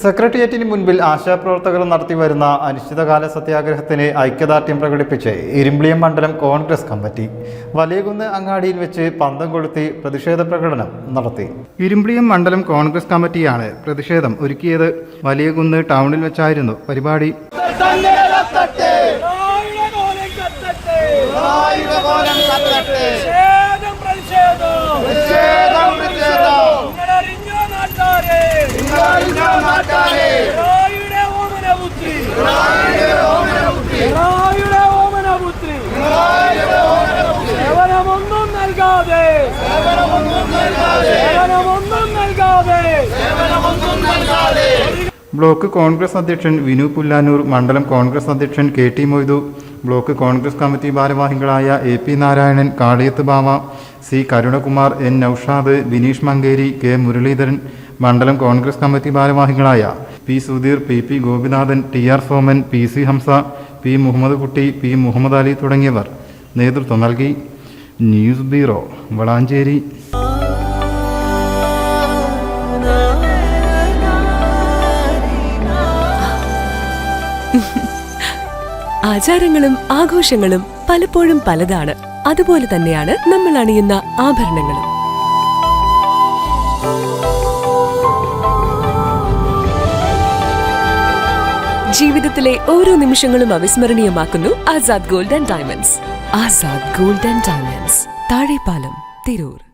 സെക്രട്ടേറിയറ്റിന് മുൻപിൽ ആശാപ്രവർത്തകർ നടത്തിവരുന്ന അനിശ്ചിതകാല സത്യാഗ്രഹത്തിന് ഐക്യദാർഢ്യം പ്രകടിപ്പിച്ച് ഇരുമ്പിളിയം മണ്ഡലം കോൺഗ്രസ് കമ്മിറ്റി വലിയകുന്ന് അങ്ങാടിയിൽ വെച്ച് പന്തം കൊളുത്തി പ്രതിഷേധ പ്രകടനം നടത്തി ഇരുമ്പിളിയം മണ്ഡലം കോൺഗ്രസ് കമ്മിറ്റിയാണ് പ്രതിഷേധം ഒരുക്കിയത് വലിയകുന്ന് ടൗണിൽ വെച്ചായിരുന്നു പരിപാടി കത്തട്ടെ. നൽകാതെ. സേവനമൊന്നും നൽകാതെ. ബ്ലോക്ക് കോൺഗ്രസ് അധ്യക്ഷൻ വിനു പുല്ലാനൂർ മണ്ഡലം കോൺഗ്രസ് അധ്യക്ഷൻ K T Moidu block Congress committee ഭാരവാഹികളായ A P Narayanan Kaliyath Bava C Karunakumar N Naushad Bineesh Mankeri K Muraleedharan മണ്ഡലം കോൺഗ്രസ് കമ്മിറ്റി ഭാരവാഹികളായ P Sudheer P P Gopinathan T R Soman P C Hamza P Muhammad Kutty P Muhammad Ali തുടങ്ങിയവർ നേതൃത്വം നൽകി. News bureau Valanchery. ആചാരങ്ങളും ആഘോഷങ്ങളും പലപ്പോഴും പലതാണ്. അതുപോലെ തന്നെയാണ് നമ്മൾ അണിയുന്ന ആഭരണങ്ങളും. ജീവിതത്തിലെ ഓരോ നിമിഷങ്ങളും അവിസ്മരണീയമാക്കുന്നു Azad gold and diamonds. Azad gold and diamonds Thazhepalam Tirur.